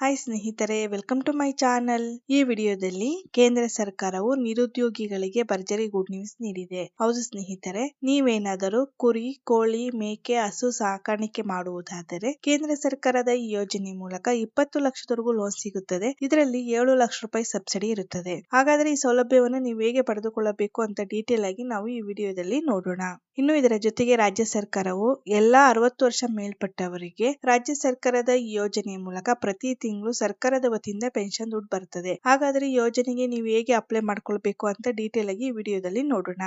Hi ಸ್ನೇಹಿತರೆ welcome to my channel ಈ ವಿಡಿಯೋದಲ್ಲಿ ಕೇಂದ್ರ ಸರ್ಕಾರವು ನಿರುದ್ಯೋಗಿಗಳಿಗೆ ಭರ್ಜರಿ ಗುಡ್ ನ್ಯೂಸ್ ನೀಡಿದೆ. ಹೌದು ಸ್ನೇಹಿತರೆ, ನೀವೇನಾದರೂ ಕುರಿ, ಕೋಳಿ, ಮೇಕೆ, ಹಸು ಸಾಕಾಣಿಕೆ ಮಾಡುವುದಾದರೆ ಕೇಂದ್ರ ಸರ್ಕಾರದ ಈ ಯೋಜನೆ ಮೂಲಕ ಇಪ್ಪತ್ತು ಲಕ್ಷದವರೆಗೂ ಲೋನ್ ಸಿಗುತ್ತದೆ. ಇದರಲ್ಲಿ ಏಳು ಲಕ್ಷ ರೂಪಾಯಿ ಸಬ್ಸಿಡಿ ಇರುತ್ತದೆ. ಹಾಗಾದ್ರೆ ಈ ಸೌಲಭ್ಯವನ್ನು ನೀವು ಹೇಗೆ ಪಡೆದುಕೊಳ್ಳಬೇಕು ಅಂತ ಡೀಟೇಲ್ ಆಗಿ ನಾವು ಈ ವಿಡಿಯೋದಲ್ಲಿ ನೋಡೋಣ. ಇನ್ನು ಇದರ ಜೊತೆಗೆ ರಾಜ್ಯ ಸರ್ಕಾರವು ಎಲ್ಲಾ ಅರವತ್ತು ವರ್ಷ ಮೇಲ್ಪಟ್ಟವರಿಗೆ ರಾಜ್ಯ ಸರ್ಕಾರದ ಈ ಯೋಜನೆ ಮೂಲಕ ಪ್ರತಿ ತಿಂಗಳು ಸರ್ಕಾರದ ವತಿಯಿಂದ ಪೆನ್ಷನ್ ದುಡ್ಡು ಬರ್ತದೆ. ಹಾಗಾದ್ರೆ ಯೋಜನೆಗೆ ನೀವು ಹೇಗೆ ಅಪ್ಲೈ ಮಾಡ್ಕೊಳ್ಬೇಕು ಅಂತ ಡೀಟೇಲ್ ಆಗಿ ವಿಡಿಯೋದಲ್ಲಿ ನೋಡೋಣ.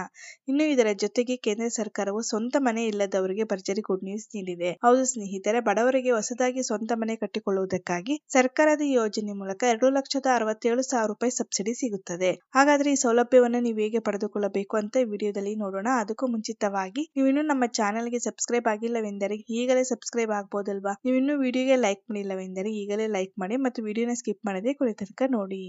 ಇನ್ನು ಇದರ ಜೊತೆಗೆ ಕೇಂದ್ರ ಸರ್ಕಾರವು ಸ್ವಂತ ಮನೆ ಇಲ್ಲದವರಿಗೆ ಭರ್ಜರಿ ಗುಡ್ ನ್ಯೂಸ್ ನೀಡಿದೆ. ಹೌದು ಸ್ನೇಹಿತರೆ, ಬಡವರಿಗೆ ಹೊಸದಾಗಿ ಸ್ವಂತ ಮನೆ ಕಟ್ಟಿಕೊಳ್ಳುವುದಕ್ಕಾಗಿ ಸರ್ಕಾರದ ಯೋಜನೆ ಮೂಲಕ ಎರಡು ಲಕ್ಷದ ಅರವತ್ತೇಳು ಸಾವಿರ ರೂಪಾಯಿ ಸಬ್ಸಿಡಿ ಸಿಗುತ್ತದೆ. ಹಾಗಾದ್ರೆ ಈ ಸೌಲಭ್ಯವನ್ನು ನೀವು ಹೇಗೆ ಪಡೆದುಕೊಳ್ಳಬೇಕು ಅಂತ ವಿಡಿಯೋದಲ್ಲಿ ನೋಡೋಣ. ಅದಕ್ಕೂ ಮುಂಚಿತವಾಗಿ ನೀವು ಇನ್ನು ನಮ್ಮ ಚಾನೆಲ್ಗೆ ಸಬ್ಸ್ಕ್ರೈಬ್ ಆಗಿಲ್ಲವೆಂದರೆ ಈಗಲೇ ಸಬ್ಸ್ಕ್ರೈಬ್ ಆಗ್ಬೋದಲ್ವಾ? ನೀವು ಇನ್ನೂ ವಿಡಿಯೋಗೆ ಲೈಕ್ ಮಾಡಿಲ್ಲವೆಂದರೆ ಈಗಲೇ ಲೈಕ್ ಮಾಡಿ ಮತ್ತು ವಿಡಿಯೋನ ಸ್ಕಿಪ್ ಮಾಡದೆ ಕೊನೆ ತನಕ ನೋಡಿ.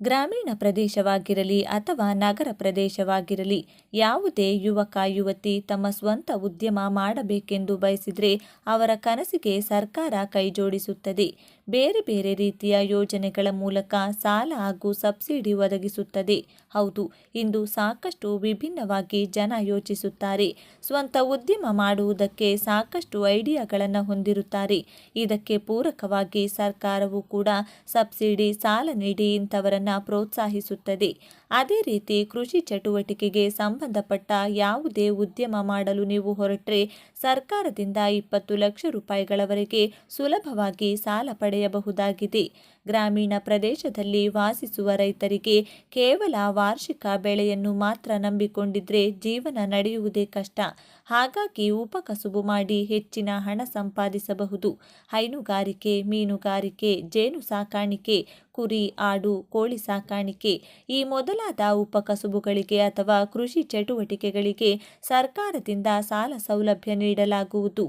ಗ್ರಾಮೀಣ ಪ್ರದೇಶವಾಗಿರಲಿ ಅಥವಾ ನಗರ ಪ್ರದೇಶವಾಗಿರಲಿ, ಯಾವುದೇ ಯುವಕ, ಯುವತಿ ತಮ್ಮ ಸ್ವಂತ ಉದ್ಯಮ ಮಾಡಬೇಕೆಂದು ಬಯಸಿದರೆ ಅವರ ಕನಸಿಗೆ ಸರ್ಕಾರ ಕೈಜೋಡಿಸುತ್ತದೆ. ಬೇರೆ ಬೇರೆ ರೀತಿಯ ಯೋಜನೆಗಳ ಮೂಲಕ ಸಾಲ ಹಾಗೂ ಸಬ್ಸಿಡಿ ಒದಗಿಸುತ್ತದೆ. ಹೌದು, ಇಂದು ಸಾಕಷ್ಟು ವಿಭಿನ್ನವಾಗಿ ಜನ ಯೋಚಿಸುತ್ತಾರೆ. ಸ್ವಂತ ಉದ್ಯಮ ಮಾಡುವುದಕ್ಕೆ ಸಾಕಷ್ಟು ಐಡಿಯಾಗಳನ್ನು ಹೊಂದಿರುತ್ತಾರೆ. ಇದಕ್ಕೆ ಪೂರಕವಾಗಿ ಸರ್ಕಾರವು ಕೂಡ ಸಬ್ಸಿಡಿ, ಸಾಲ ನೀಡಿ ಇಂಥವರನ್ನು ಪ್ರೋತ್ಸಾಹಿಸುತ್ತದೆ. ಅದೇ ರೀತಿ ಕೃಷಿ ಚಟುವಟಿಕೆಗೆ ಸಂಬಂಧಪಟ್ಟ ಯಾವುದೇ ಉದ್ಯಮ ಮಾಡಲು ನೀವು ಹೊರಟ್ರೆ ಸರ್ಕಾರದಿಂದ ಇಪ್ಪತ್ತು ಲಕ್ಷ ರೂಪಾಯಿಗಳವರೆಗೆ ಸುಲಭವಾಗಿ ಸಾಲ ಪಡೆಯಬಹುದಾಗಿದೆ. ಗ್ರಾಮೀಣ ಪ್ರದೇಶದಲ್ಲಿ ವಾಸಿಸುವ ರೈತರಿಗೆ ಕೇವಲ ವಾರ್ಷಿಕ ಬೆಳೆಯನ್ನು ಮಾತ್ರ ನಂಬಿಕೊಂಡಿದ್ರೆ ಜೀವನ ನಡೆಯುವುದೇ ಕಷ್ಟ. ಹಾಗಾಗಿ ಉಪಕಸುಬು ಮಾಡಿ ಹೆಚ್ಚಿನ ಹಣ ಸಂಪಾದಿಸಬಹುದು. ಹೈನುಗಾರಿಕೆ, ಮೀನುಗಾರಿಕೆ, ಜೇನು ಸಾಕಾಣಿಕೆ, ಕುರಿ, ಆಡು, ಕೋಳಿ ಸಾಕಾಣಿಕೆ ಈ ಮೊದಲಾದ ಉಪಕಸುಬುಗಳಿಗೆ ಅಥವಾ ಕೃಷಿ ಚಟುವಟಿಕೆಗಳಿಗೆ ಸರ್ಕಾರದಿಂದ ಸಾಲ ಸೌಲಭ್ಯ ನೀಡಲಾಗುವುದು.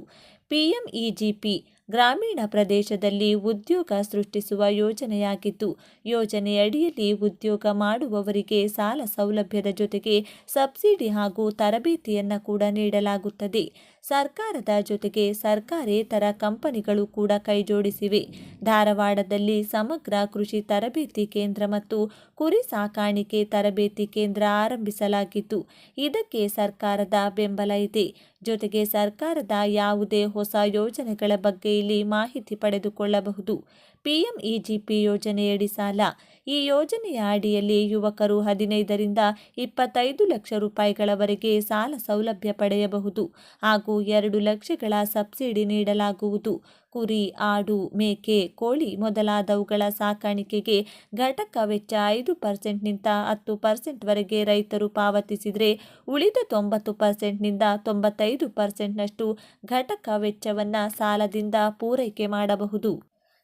ಪಿಎಂಇಜಿಪಿ ಗ್ರಾಮೀಣ ಪ್ರದೇಶದಲ್ಲಿ ಉದ್ಯೋಗ ಸೃಷ್ಟಿಸುವ ಯೋಜನೆಯಾಗಿದ್ದು, ಯೋಜನೆಯಡಿಯಲ್ಲಿ ಉದ್ಯೋಗ ಮಾಡುವವರಿಗೆ ಸಾಲ ಸೌಲಭ್ಯದ ಜೊತೆಗೆ ಸಬ್ಸಿಡಿ ಹಾಗೂ ತರಬೇತಿಯನ್ನು ಕೂಡ ನೀಡಲಾಗುತ್ತದೆ. ಸರ್ಕಾರದ ಜೊತೆಗೆ ಸರ್ಕಾರೇತರ ಕಂಪನಿಗಳು ಕೂಡ ಕೈಜೋಡಿಸಿವೆ. ಧಾರವಾಡದಲ್ಲಿ ಸಮಗ್ರ ಕೃಷಿ ತರಬೇತಿ ಕೇಂದ್ರ ಮತ್ತು ಕುರಿ ಸಾಕಾಣಿಕೆ ತರಬೇತಿ ಕೇಂದ್ರ ಆರಂಭಿಸಲಾಗಿದ್ದು, ಇದಕ್ಕೆ ಸರ್ಕಾರದ ಬೆಂಬಲ ಇದೆ. ಜೊತೆಗೆ ಸರ್ಕಾರದ ಯಾವುದೇ ಹೊಸ ಯೋಜನೆಗಳ ಬಗ್ಗೆ ಇಲ್ಲಿ ಮಾಹಿತಿ ಪಡೆದುಕೊಳ್ಳಬಹುದು. ಪಿಎಂಇಜಿಪಿ ಯೋಜನೆಯಡಿ ಸಾಲ ಈ ಯೋಜನೆಯ ಅಡಿಯಲ್ಲಿ ಯುವಕರು ಹದಿನೈದರಿಂದ ಇಪ್ಪತ್ತೈದು ಲಕ್ಷ ರೂಪಾಯಿಗಳವರೆಗೆ ಸಾಲ ಸೌಲಭ್ಯ ಪಡೆಯಬಹುದು ಹಾಗೂ ಎರಡು ಲಕ್ಷಗಳ ಸಬ್ಸಿಡಿ ನೀಡಲಾಗುವುದು. ಕುರಿ, ಆಡು, ಮೇಕೆ, ಕೋಳಿ ಮೊದಲಾದವುಗಳ ಸಾಕಾಣಿಕೆಗೆ ಘಟಕ ವೆಚ್ಚ ಐದು ಪರ್ಸೆಂಟ್ನಿಂದ ಹತ್ತು ಪರ್ಸೆಂಟ್ವರೆಗೆ ರೈತರು ಪಾವತಿಸಿದರೆ ಉಳಿದ ತೊಂಬತ್ತು ಪರ್ಸೆಂಟ್ನಿಂದ ತೊಂಬತ್ತೈದು ಪರ್ಸೆಂಟ್ನಷ್ಟು ಘಟಕ ವೆಚ್ಚವನ್ನು ಸಾಲದಿಂದ ಪೂರೈಕೆ ಮಾಡಬಹುದು.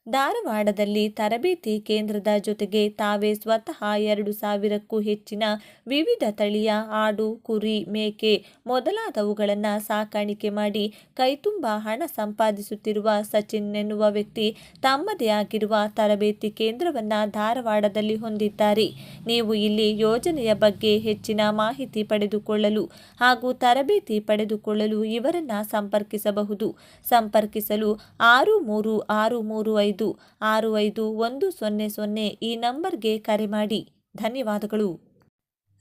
ಧಾರವಾಡದಲ್ಲಿ ತರಬೇತಿ ಕೇಂದ್ರದ ಜೊತೆಗೆ ತಾವೇ ಸ್ವತಃ ಎರಡು ಸಾವಿರಕ್ಕೂ ಹೆಚ್ಚಿನ ವಿವಿಧ ತಳಿಯ ಆಡು, ಕುರಿ, ಮೇಕೆ ಮೊದಲಾದವುಗಳನ್ನು ಸಾಕಾಣಿಕೆ ಮಾಡಿ ಕೈತುಂಬ ಹಣ ಸಂಪಾದಿಸುತ್ತಿರುವ ಸಚಿನ್ ಎನ್ನುವ ವ್ಯಕ್ತಿ ತಮ್ಮದೇ ಆಗಿರುವ ತರಬೇತಿ ಕೇಂದ್ರವನ್ನು ಧಾರವಾಡದಲ್ಲಿ ಹೊಂದಿದ್ದಾರೆ. ನೀವು ಇಲ್ಲಿ ಯೋಜನೆಯ ಬಗ್ಗೆ ಹೆಚ್ಚಿನ ಮಾಹಿತಿ ಪಡೆದುಕೊಳ್ಳಲು ಹಾಗೂ ತರಬೇತಿ ಪಡೆದುಕೊಳ್ಳಲು ಇವರನ್ನು ಸಂಪರ್ಕಿಸಬಹುದು. ಸಂಪರ್ಕಿಸಲು ಆರು ಮೂರು ಆರು ಮೂರು ಐದು ಆರು ಐದು ಒಂದು ಸೊನ್ನೆ ಸೊನ್ನೆ ಈ ನಂಬರ್ಗೆ ಕರೆ ಮಾಡಿ. ಧನ್ಯವಾದಗಳು.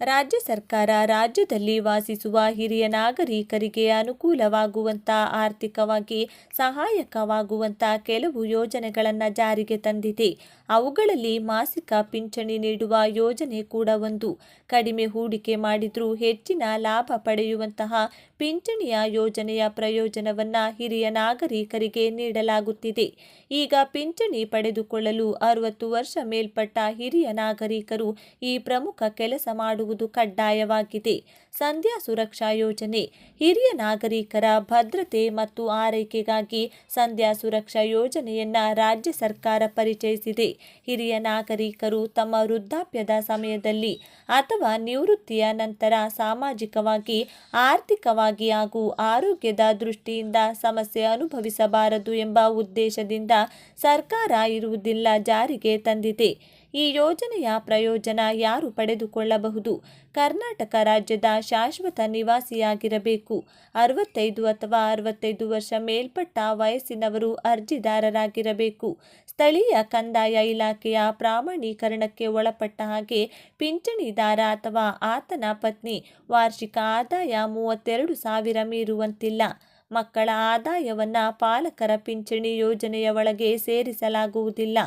ರಾಜ್ಯ ಸರ್ಕಾರ ರಾಜ್ಯದಲ್ಲಿ ವಾಸಿಸುವ ಹಿರಿಯ ನಾಗರಿಕರಿಗೆ ಅನುಕೂಲವಾಗುವಂಥ ಆರ್ಥಿಕವಾಗಿ ಸಹಾಯಕವಾಗುವಂಥ ಕೆಲವು ಯೋಜನೆಗಳನ್ನು ಜಾರಿಗೆ ತಂದಿದೆ. ಅವುಗಳಲ್ಲಿ ಮಾಸಿಕ ಪಿಂಚಣಿ ನೀಡುವ ಯೋಜನೆ ಕೂಡ ಒಂದು. ಕಡಿಮೆ ಹೂಡಿಕೆ ಮಾಡಿದರೂ ಹೆಚ್ಚಿನ ಲಾಭ ಪಡೆಯುವಂತಹ ಪಿಂಚಣಿಯ ಯೋಜನೆಯ ಪ್ರಯೋಜನವನ್ನು ಹಿರಿಯ ನಾಗರಿಕರಿಗೆ ನೀಡಲಾಗುತ್ತಿದೆ. ಈಗ ಪಿಂಚಣಿ ಪಡೆದುಕೊಳ್ಳಲು ಅರವತ್ತು ವರ್ಷ ಮೇಲ್ಪಟ್ಟ ಹಿರಿಯ ನಾಗರಿಕರು ಈ ಪ್ರಮುಖ ಕೆಲಸ ಮಾಡುವುದು ಕಡ್ಡಾಯವಾಗಿದೆ. ಸಂಧ್ಯಾ ಸುರಕ್ಷಾ ಯೋಜನೆ, ಹಿರಿಯ ನಾಗರಿಕರ ಭದ್ರತೆ ಮತ್ತು ಆರೈಕೆಗಾಗಿ ಸಂಧ್ಯಾ ಸುರಕ್ಷಾ ಯೋಜನೆಯನ್ನ ರಾಜ್ಯ ಸರ್ಕಾರ ಪರಿಚಯಿಸಿದೆ. ಹಿರಿಯ ನಾಗರಿಕರು ತಮ್ಮ ವೃದ್ಧಾಪ್ಯದ ಸಮಯದಲ್ಲಿ ಅಥವಾ ನಿವೃತ್ತಿಯ ನಂತರ ಸಾಮಾಜಿಕವಾಗಿ, ಆರ್ಥಿಕವಾಗಿ ಹಾಗೂ ಆರೋಗ್ಯದ ದೃಷ್ಟಿಯಿಂದ ಸಮಸ್ಯೆ ಅನುಭವಿಸಬಾರದು ಎಂಬ ಉದ್ದೇಶದಿಂದ ಸರ್ಕಾರ ಇರುವುದಿಲ್ಲ ಜಾರಿಗೆ ತಂದಿದೆ. ಈ ಯೋಜನೆಯ ಪ್ರಯೋಜನ ಯಾರು ಪಡೆದುಕೊಳ್ಳಬಹುದು? ಕರ್ನಾಟಕ ರಾಜ್ಯದ ಶಾಶ್ವತ ನಿವಾಸಿಯಾಗಿರಬೇಕು. ಅರವತ್ತೈದು ಅಥವಾ ಅರವತ್ತೈದು ವರ್ಷ ಮೇಲ್ಪಟ್ಟ ವಯಸ್ಸಿನವರು ಅರ್ಜಿದಾರರಾಗಿರಬೇಕು. ಸ್ಥಳೀಯ ಕಂದಾಯ ಇಲಾಖೆಯ ಪ್ರಾಮಾಣೀಕರಣಕ್ಕೆ ಒಳಪಟ್ಟ ಹಾಗೆ ಪಿಂಚಣಿದಾರ ಅಥವಾ ಆತನ ಪತ್ನಿ ವಾರ್ಷಿಕ ಆದಾಯ ಮೂವತ್ತೆರಡು ಸಾವಿರ ಮೀರುವಂತಿಲ್ಲ. ಮಕ್ಕಳ ಆದಾಯವನ್ನು ಪಾಲಕರ ಪಿಂಚಣಿ ಯೋಜನೆಯ ಒಳಗೆ ಸೇರಿಸಲಾಗುವುದಿಲ್ಲ.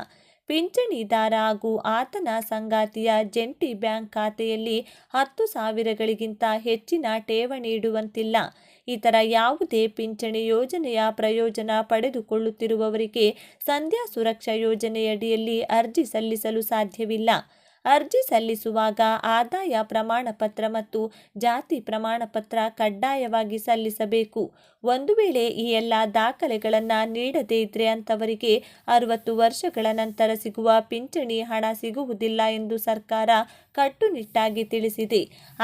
ಪಿಂಚಣಿದಾರ ಹಾಗೂ ಆತನ ಸಂಗಾತಿಯ ಜಂಟಿ ಬ್ಯಾಂಕ್ ಖಾತೆಯಲ್ಲಿ ಹತ್ತು ಸಾವಿರಗಳಿಗಿಂತ ಹೆಚ್ಚಿನ ಠೇವಣಿ ಇಡುವಂತಿಲ್ಲ ಇತರ ಯಾವುದೇ ಪಿಂಚಣಿ ಯೋಜನೆಯ ಪ್ರಯೋಜನ ಪಡೆದುಕೊಳ್ಳುತ್ತಿರುವವರಿಗೆ ಸಂಧ್ಯಾ ಸುರಕ್ಷಾ ಯೋಜನೆಯಡಿಯಲ್ಲಿ ಅರ್ಜಿ ಸಲ್ಲಿಸಲು ಸಾಧ್ಯವಿಲ್ಲ. ಅರ್ಜಿ ಸಲ್ಲಿಸುವಾಗ ಆದಾಯ ಪ್ರಮಾಣ ಪತ್ರ ಮತ್ತು ಜಾತಿ ಪ್ರಮಾಣ ಪತ್ರ ಕಡ್ಡಾಯವಾಗಿ ಸಲ್ಲಿಸಬೇಕು. ಒಂದು ವೇಳೆ ಈ ಎಲ್ಲ ದಾಖಲೆಗಳನ್ನು ನೀಡದೇ ಇದ್ರೆ ಅಂಥವರಿಗೆ ಅರವತ್ತು ವರ್ಷಗಳ ನಂತರ ಸಿಗುವ ಪಿಂಚಣಿ ಹಣ ಸಿಗುವುದಿಲ್ಲ ಎಂದು ಸರ್ಕಾರ ಕಟ್ಟುನಿಟ್ಟಾಗಿ ತಿಳಿಸಿದೆ.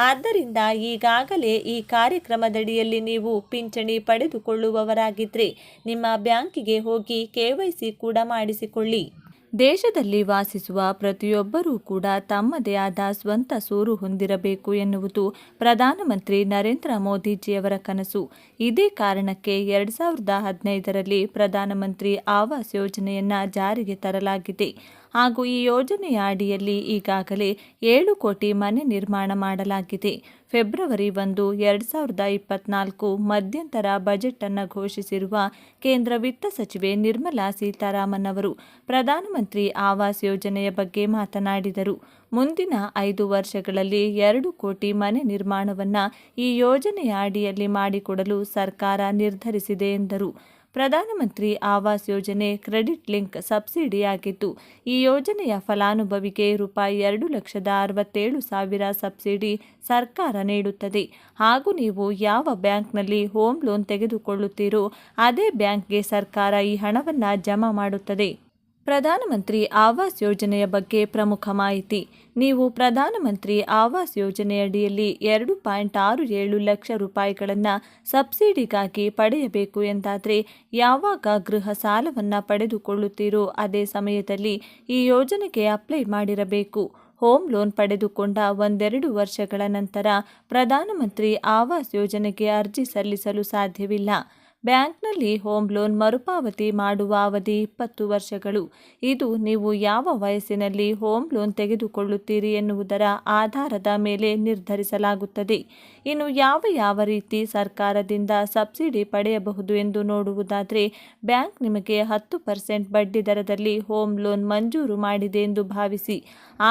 ಆದ್ದರಿಂದ ಈಗಾಗಲೇ ಈ ಕಾರ್ಯಕ್ರಮದಡಿಯಲ್ಲಿ ನೀವು ಪಿಂಚಣಿ ಪಡೆದುಕೊಳ್ಳುವವರಾಗಿದ್ದರೆ ನಿಮ್ಮ ಬ್ಯಾಂಕಿಗೆ ಹೋಗಿ ಕೆವೈಸಿ ಕೂಡ ಮಾಡಿಸಿಕೊಳ್ಳಿ. ದೇಶದಲ್ಲಿ ವಾಸಿಸುವ ಪ್ರತಿಯೊಬ್ಬರೂ ಕೂಡ ತಮ್ಮದೇ ಆದ ಸ್ವಂತ ಸೂರು ಹೊಂದಿರಬೇಕು ಎನ್ನುವುದು ಪ್ರಧಾನಮಂತ್ರಿ ನರೇಂದ್ರ ಮೋದಿಜಿಯವರ ಕನಸು. ಇದೇ ಕಾರಣಕ್ಕೆ ಎರಡು ಸಾವಿರದ ಹದಿನೈದರಲ್ಲಿ ಪ್ರಧಾನಮಂತ್ರಿ ಆವಾಸ್ ಯೋಜನೆಯನ್ನು ಜಾರಿಗೆ ತರಲಾಗಿದೆ. ಹಾಗೂ ಈ ಯೋಜನೆಯ ಅಡಿಯಲ್ಲಿ ಈಗಾಗಲೇ ಏಳು ಕೋಟಿ ಮನೆ ನಿರ್ಮಾಣ ಮಾಡಲಾಗಿದೆ. ಫೆಬ್ರವರಿ ಒಂದು, ಎರಡು ಸಾವಿರದ ಇಪ್ಪತ್ನಾಲ್ಕು ಮಧ್ಯಂತರ ಬಜೆಟ್ ಅನ್ನು ಘೋಷಿಸಿರುವ ಕೇಂದ್ರ ವಿತ್ತ ಸಚಿವೆ ನಿರ್ಮಲಾ ಸೀತಾರಾಮನ್ ಅವರು ಪ್ರಧಾನಮಂತ್ರಿ ಆವಾಸ್ ಯೋಜನೆಯ ಬಗ್ಗೆ ಮಾತನಾಡಿದರು. ಮುಂದಿನ ಐದು ವರ್ಷಗಳಲ್ಲಿ ಎರಡು ಕೋಟಿ ಮನೆ ನಿರ್ಮಾಣವನ್ನು ಈ ಯೋಜನೆಯ ಅಡಿಯಲ್ಲಿ ಮಾಡಿಕೊಡಲು ಸರ್ಕಾರ ನಿರ್ಧರಿಸಿದೆ ಎಂದರು. ಪ್ರಧಾನಮಂತ್ರಿ ಆವಾಸ್ ಯೋಜನೆ ಕ್ರೆಡಿಟ್ ಲಿಂಕ್ ಸಬ್ಸಿಡಿಯಾಗಿದ್ದು ಈ ಯೋಜನೆಯ ಫಲಾನುಭವಿಗೆ ರೂಪಾಯಿ ಎರಡು ಲಕ್ಷದ ಅರವತ್ತೇಳು ಸಾವಿರ ಸಬ್ಸಿಡಿ ಸರ್ಕಾರ ನೀಡುತ್ತದೆ. ಹಾಗೂ ನೀವು ಯಾವ ಬ್ಯಾಂಕ್ನಲ್ಲಿ ಹೋಮ್ ಲೋನ್ ತೆಗೆದುಕೊಳ್ಳುತ್ತೀರೋ ಅದೇ ಬ್ಯಾಂಕ್ಗೆ ಸರ್ಕಾರ ಈ ಹಣವನ್ನು ಜಮಾ ಮಾಡುತ್ತದೆ. ಪ್ರಧಾನಮಂತ್ರಿ ಆವಾಸ್ ಯೋಜನೆಯ ಬಗ್ಗೆ ಪ್ರಮುಖ ಮಾಹಿತಿ. ನೀವು ಪ್ರಧಾನಮಂತ್ರಿ ಆವಾಸ್ ಯೋಜನೆಯಡಿಯಲ್ಲಿ ಎರಡು ಪಾಯಿಂಟ್ ಆರು ಏಳು ಲಕ್ಷ ರೂಪಾಯಿಗಳನ್ನು ಸಬ್ಸಿಡಿಗಾಗಿ ಪಡೆಯಬೇಕು ಎಂದಾದರೆ ಯಾವಾಗ ಗೃಹ ಸಾಲವನ್ನು ಪಡೆದುಕೊಳ್ಳುತ್ತೀರೋ ಅದೇ ಸಮಯದಲ್ಲಿ ಈ ಯೋಜನೆಗೆ ಅಪ್ಲೈ ಮಾಡಿರಬೇಕು. ಹೋಮ್ ಲೋನ್ ಪಡೆದುಕೊಂಡ ಒಂದೆರಡು ವರ್ಷಗಳ ನಂತರ ಪ್ರಧಾನಮಂತ್ರಿ ಆವಾಸ್ ಯೋಜನೆಗೆ ಅರ್ಜಿ ಸಲ್ಲಿಸಲು ಸಾಧ್ಯವಿಲ್ಲ. ಬ್ಯಾಂಕ್ನಲ್ಲಿ ಹೋಮ್ ಲೋನ್ ಮರುಪಾವತಿ ಮಾಡುವ ಅವಧಿ ಇಪ್ಪತ್ತು ವರ್ಷಗಳು. ಇದು ನೀವು ಯಾವ ವಯಸ್ಸಿನಲ್ಲಿ ಹೋಮ್ ಲೋನ್ ತೆಗೆದುಕೊಳ್ಳುತ್ತೀರಿ ಎನ್ನುವುದರ ಆಧಾರದ ಮೇಲೆ ನಿರ್ಧರಿಸಲಾಗುತ್ತದೆ. ಇನ್ನು ಯಾವ ಯಾವ ರೀತಿ ಸರ್ಕಾರದಿಂದ ಸಬ್ಸಿಡಿ ಪಡೆಯಬಹುದು ಎಂದು ನೋಡುವುದಾದರೆ, ಬ್ಯಾಂಕ್ ನಿಮಗೆ ಹತ್ತು ಪರ್ಸೆಂಟ್ ಬಡ್ಡಿ ದರದಲ್ಲಿ ಹೋಮ್ ಲೋನ್ ಮಂಜೂರು ಮಾಡಿದೆ ಎಂದು ಭಾವಿಸಿ.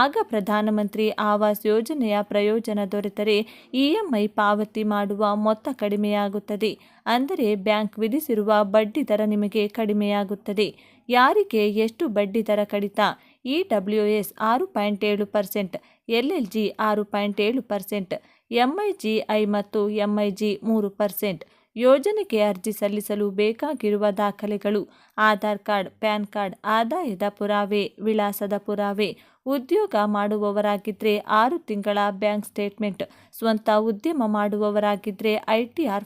ಆಗ ಪ್ರಧಾನಮಂತ್ರಿ ಆವಾಸ್ ಯೋಜನೆಯ ಪ್ರಯೋಜನ ದೊರೆತರೆ ಇಎಂಐ ಪಾವತಿ ಮಾಡುವ ಮೊತ್ತ ಕಡಿಮೆಯಾಗುತ್ತದೆ. ಅಂದರೆ ಬ್ಯಾಂಕ್ ವಿಧಿಸಿರುವ ಬಡ್ಡಿ ದರ ನಿಮಗೆ ಕಡಿಮೆಯಾಗುತ್ತದೆ. ಯಾರಿಗೆ ಎಷ್ಟು ಬಡ್ಡಿ ದರ ಕಡಿತ? ಇ ಡಬ್ಲ್ಯೂ ಎಸ್ ಆರು ಪಾಯಿಂಟ್ ಏಳು ಪರ್ಸೆಂಟ್ ಎಲ್ ಎಲ್ ಜಿ ಆರು ಪಾಯಿಂಟ್ ಏಳು ಪರ್ಸೆಂಟ್ ಎಂಐಜಿಐ ಮತ್ತು ಎಂಐಜಿ ಮೂರು ಪರ್ಸೆಂಟ್. ಯೋಜನೆಗೆ ಅರ್ಜಿ ಸಲ್ಲಿಸಲು ಬೇಕಾಗಿರುವ ದಾಖಲೆಗಳು ಆಧಾರ್ ಕಾರ್ಡ್, ಪ್ಯಾನ್ ಕಾರ್ಡ್, ಆದಾಯದ ಪುರಾವೆ, ವಿಳಾಸದ ಪುರಾವೆ, ಉದ್ಯೋಗ ಮಾಡುವವರಾಗಿದ್ದರೆ ಆರು ತಿಂಗಳ ಬ್ಯಾಂಕ್ ಸ್ಟೇಟ್ಮೆಂಟ್, ಸ್ವಂತ ಉದ್ಯಮ ಮಾಡುವವರಾಗಿದ್ದರೆ ಐ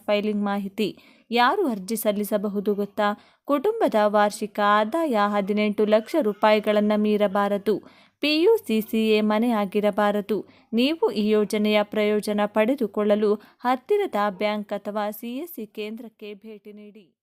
ಫೈಲಿಂಗ್ ಮಾಹಿತಿ ಯಾರು ಅರ್ಜಿ ಸಲ್ಲಿಸಬಹುದು ಗೊತ್ತಾ? ಕುಟುಂಬದ ವಾರ್ಷಿಕ ಆದಾಯ ಹದಿನೆಂಟು ಲಕ್ಷ ರೂಪಾಯಿಗಳನ್ನು ಮೀರಬಾರದು. P U C C A ಮನೆ ಆಗಿರಬಾರದು. ನೀವು ಈ ಯೋಜನೆಯ ಪ್ರಯೋಜನ ಪಡೆದುಕೊಳ್ಳಲು ಹತ್ತಿರದ ಬ್ಯಾಂಕ್ ಅಥವಾ ಸಿ ಕೇಂದ್ರಕ್ಕೆ ಭೇಟಿ ನೀಡಿ.